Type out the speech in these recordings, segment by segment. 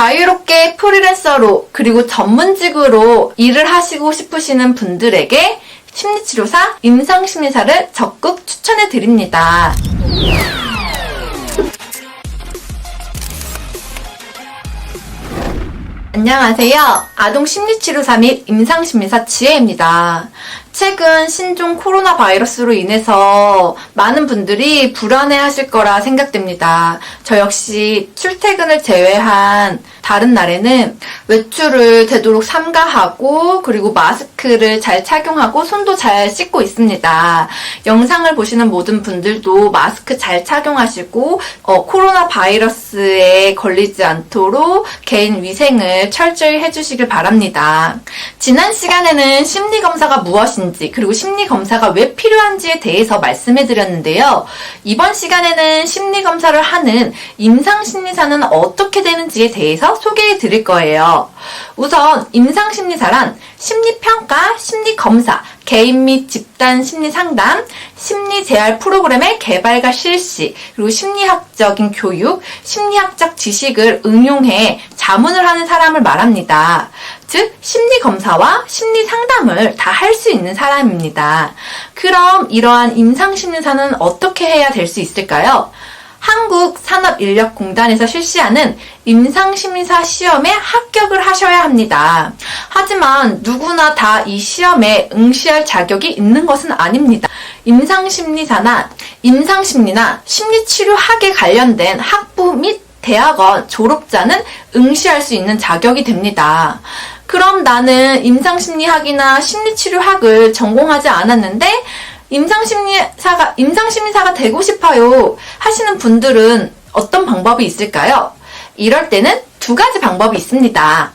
자유롭게 프리랜서로 그리고 전문직으로 일을 하시고 싶으시는 분들에게 심리치료사 임상심리사를 적극 추천해 드립니다. 안녕하세요. 아동 심리치료사 및 임상심리사 지혜입니다. 최근 신종 코로나 바이러스로 인해서 많은 분들이 불안해 하실 거라 생각됩니다. 저 역시 출퇴근을 제외한 다른 날에는 외출을 되도록 삼가하고 그리고 마스크를 잘 착용하고 손도 잘 씻고 있습니다. 영상을 보시는 모든 분들도 마스크 잘 착용하시고 어, 코로나 바이러스에 걸리지 않도록 개인 위생을 철저히 해주시길 바랍니다. 지난 시간에는 심리 검사가 무엇인지 그리고 심리 검사가 왜 필요한지에 대해서 말씀해 드렸는데요. 이번 시간에는 심리 검사를 하는 임상 심리사는 어떻게 되는지에 대해서 소개해 드릴 거예요. 우선 임상 심리사란 심리 평가, 심리 검사, 개인 및 집단 심리 상담, 심리 재활 프로그램의 개발과 실시, 그리고 심리학적인 교육, 심리학적 지식을 응용해 자문을 하는 사람을 말합니다. 즉, 심리 검사와 심리 상담을 다 할 수 있는 사람입니다. 그럼 이러한 임상 심리사는 어떻게 해야 될 수 있을까요? 한국산업인력공단에서 실시하는 임상심리사 시험에 합격을 하셔야 합니다. 하지만 누구나 다 이 시험에 응시할 자격이 있는 것은 아닙니다. 임상심리사나 임상심리나 심리치료학에 관련된 학부 및 대학원 졸업자는 응시할 수 있는 자격이 됩니다. 그럼 나는 임상심리학이나 심리치료학을 전공하지 않았는데 임상심리사가, 임상심리사가 되고 싶어요 하시는 분들은 어떤 방법이 있을까요? 이럴 때는 두 가지 방법이 있습니다.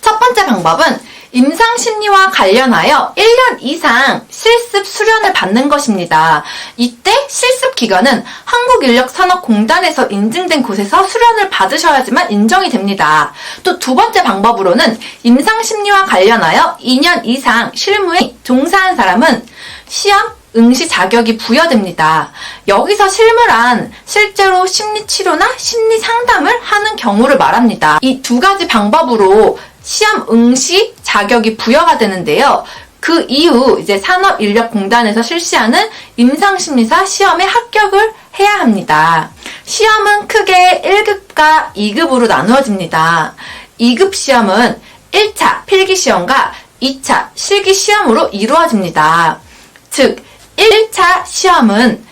첫 번째 방법은 임상심리와 관련하여 1년 이상 실습 수련을 받는 것입니다. 이때 실습 기간은 한국인력산업공단에서 인증된 곳에서 수련을 받으셔야지만 인정이 됩니다. 또 두 번째 방법으로는 임상심리와 관련하여 2년 이상 실무에 종사한 사람은 시험 응시 자격이 부여됩니다. 여기서 실무란 실제로 심리치료나 심리 상담을 하는 경우를 말합니다. 이 두 가지 방법으로 시험 응시 자격이 부여가 되는데요. 그 이후 이제 산업인력공단에서 실시하는 임상심리사 시험에 합격을 해야 합니다. 시험은 크게 1급과 2급으로 나누어집니다. 2급 시험은 1차 필기시험과 2차 실기시험으로 이루어집니다. 즉, 1차 시험은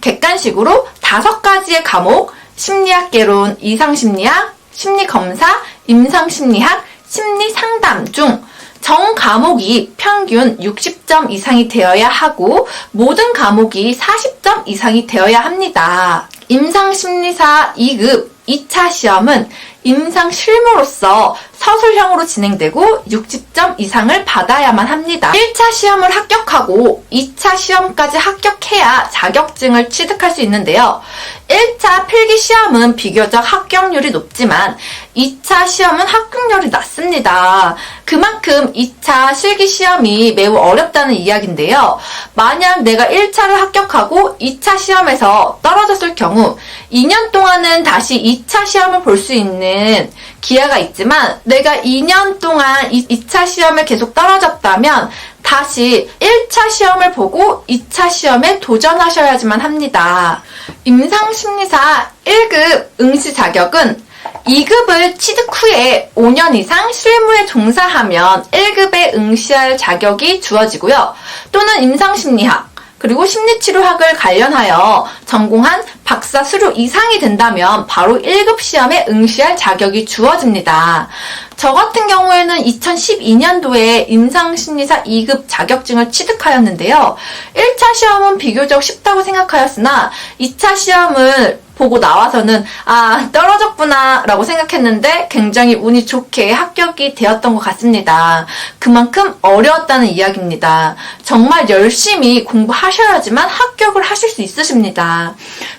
객관식으로 다섯 가지의 과목, 심리학개론, 이상심리학, 심리검사, 임상심리학, 심리상담 중 정 과목이 평균 60점 이상이 되어야 하고 모든 과목이 40점 이상이 되어야 합니다. 임상심리사 2급 2차 시험은 임상 실무로서 서술형으로 진행되고 60점 이상을 받아야만 합니다. 1차 시험을 합격하고 2차 시험까지 합격해야 자격증을 취득할 수 있는데요. 1차 필기 시험은 비교적 합격률이 높지만 2차 시험은 합격률이 낮습니다. 그만큼 2차 실기 시험이 매우 어렵다는 이야기인데요. 만약 내가 1차를 합격하고 2차 시험에서 떨어졌을 경우 2년 동안은 다시 2차 시험을 볼 수 있는 기회가 있지만 내가 2년 동안 2차 시험을 계속 떨어졌다면 다시 1차 시험을 보고 2차 시험에 도전하셔야지만 합니다. 임상심리사 1급 응시 자격은 2급을 취득 후에 5년 이상 실무에 종사하면 1급에 응시할 자격이 주어지고요. 또는 임상심리학, 그리고 심리치료학을 관련하여 전공한 박사 수료 이상이 된다면 바로 1급 시험에 응시할 자격이 주어집니다. 저 같은 경우에는 2012년도에 임상심리사 2급 자격증을 취득하였는데요. 1차 시험은 비교적 쉽다고 생각하였으나 2차 시험을 보고 나와서는 아 떨어졌구나 라고 생각했는데 굉장히 운이 좋게 합격이 되었던 것 같습니다. 그만큼 어려웠다는 이야기입니다. 정말 열심히 공부하셔야지만 합격을 하실 수 있으십니다.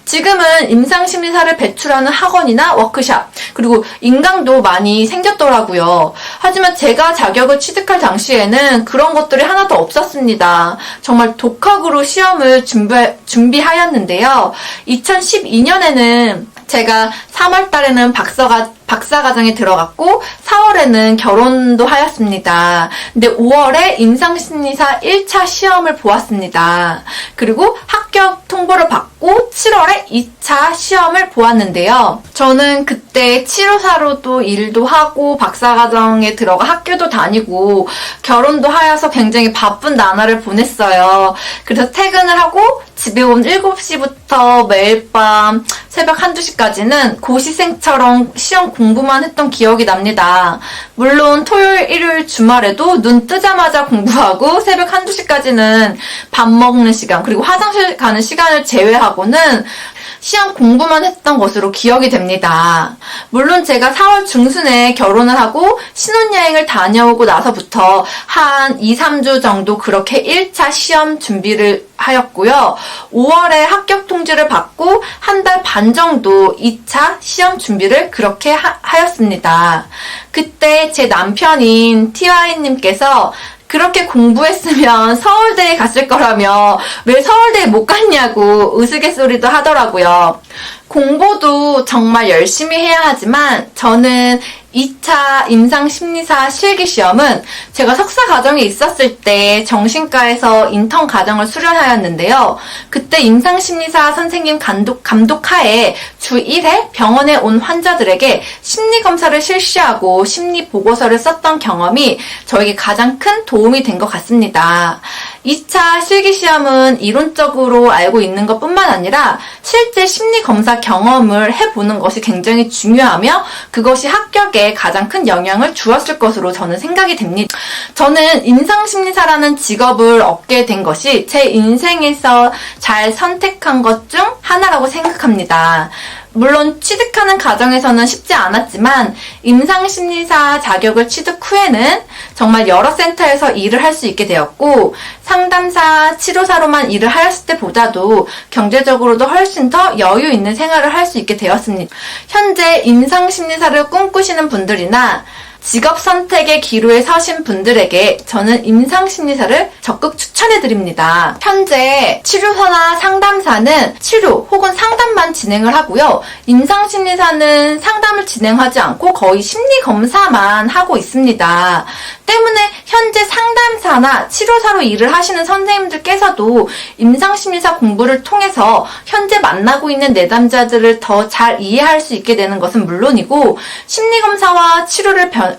지금은 임상심리사를 배출하는 학원이나 워크샵 그리고 인강도 많이 생겼더라고요. 하지만 제가 자격을 취득할 당시에는 그런 것들이 하나도 없었습니다. 정말 독학으로 시험을 준비, 준비하였는데요. 2012년에는 제가 3월 달에는 박사가 박사과정에 들어갔고 4월에는 결혼도 하였습니다. 근데 5월에 임상심리사 1차 시험을 보았습니다. 그리고 합격 통보를 받고 7월에 2차 시험을 보았는데요. 저는 그때 치료사로도 일도 하고 박사과정에 들어가 학교도 다니고 결혼도 하여서 굉장히 바쁜 나날을 보냈어요. 그래서 퇴근을 하고 집에 온 7시부터 매일 밤 새벽 한두 시까지는 고시생처럼 시험 공부만 했던 기억이 납니다. 물론 토요일, 일요일, 주말에도 눈 뜨자마자 공부하고 새벽 한두 시까지는 밥 먹는 시간, 그리고 화장실 가는 시간을 제외하고는 시험 공부만 했던 것으로 기억이 됩니다. 물론 제가 4월 중순에 결혼을 하고 신혼여행을 다녀오고 나서부터 한 2, 3주 정도 그렇게 1차 시험 준비를 하였고요. 5월에 합격 통지를 받고 한 달 반 정도 2차 시험 준비를 그렇게 하, 하였습니다. 그때 제 남편인 티와이님께서 그렇게 공부했으면 서울대에 갔을 거라며 왜 서울대에 못 갔냐고 우스갯소리도 하더라고요. 공부도 정말 열심히 해야 하지만 저는 2차 임상심리사 실기시험은 제가 석사 과정에 있었을 때 정신과에서 인턴 과정을 수련하였는데요. 그때 임상심리사 선생님 감독, 감독하에 주 1회 병원에 온 환자들에게 심리검사를 실시하고 심리보고서를 썼던 경험이 저에게 가장 큰 도움이 된 것 같습니다. 2차 실기시험은 이론적으로 알고 있는 것 뿐만 아니라 실제 심리검사 경험을 해보는 것이 굉장히 중요하며 그것이 합격에 가장 큰 영향을 주었을 것으로 저는 생각이 됩니다. 저는 임상심리사라는 직업을 얻게 된 것이 제 인생에서 잘 선택한 것 중 하나라고 생각합니다. 물론 취득하는 과정에서는 쉽지 않았지만 임상심리사 자격을 취득 후에는 정말 여러 센터에서 일을 할 수 있게 되었고 상담사, 치료사로만 일을 하였을 때보다도 경제적으로도 훨씬 더 여유 있는 생활을 할 수 있게 되었습니다. 현재 임상심리사를 꿈꾸시는 분들이나 직업 선택의 기로에 서신 분들에게 저는 임상 심리사를 적극 추천해 드립니다. 현재 치료사나 상담사는 치료 혹은 상담만 진행을 하고요. 임상 심리사는 상담을 진행하지 않고 거의 심리 검사만 하고 있습니다. 때문에 현재 상담사나 치료사로 일을 하시는 선생님들께서도 임상심리사 공부를 통해서 현재 만나고 있는 내담자들을 더 잘 이해할 수 있게 되는 것은 물론이고 심리검사와 치료를 변,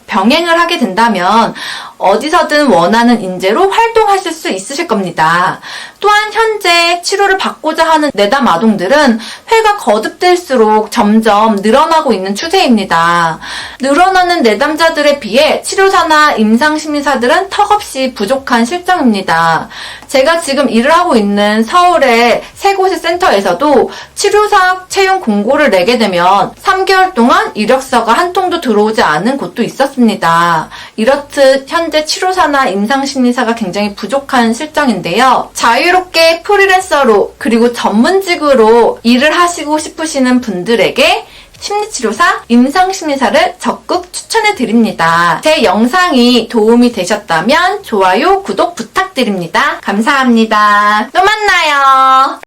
병행을 하게 된다면 어디서든 원하는 인재로 활동하실 수 있으실 겁니다. 또한 현재 치료를 받고자 하는 내담 아동들은 회가 거듭될수록 점점 늘어나고 있는 추세입니다. 늘어나는 내담자들에 비해 치료사나 임상심리사들은 턱없이 부족한 실정입니다. 제가 지금 일을 하고 있는 서울의 세 곳의 센터에서도 치료사 채용 공고를 내게 되면 3개월 동안 이력서가 한 통도 들어오지 않은 곳도 있었 습니다. 이렇듯 현재 치료사나 임상심리사가 굉장히 부족한 실정인데요. 자유롭게 프리랜서로 그리고 전문직으로 일을 하시고 싶으시는 분들에게 심리치료사, 임상심리사를 적극 추천해 드립니다. 제 영상이 도움이 되셨다면 좋아요, 구독 부탁드립니다. 감사합니다. 또 만나요.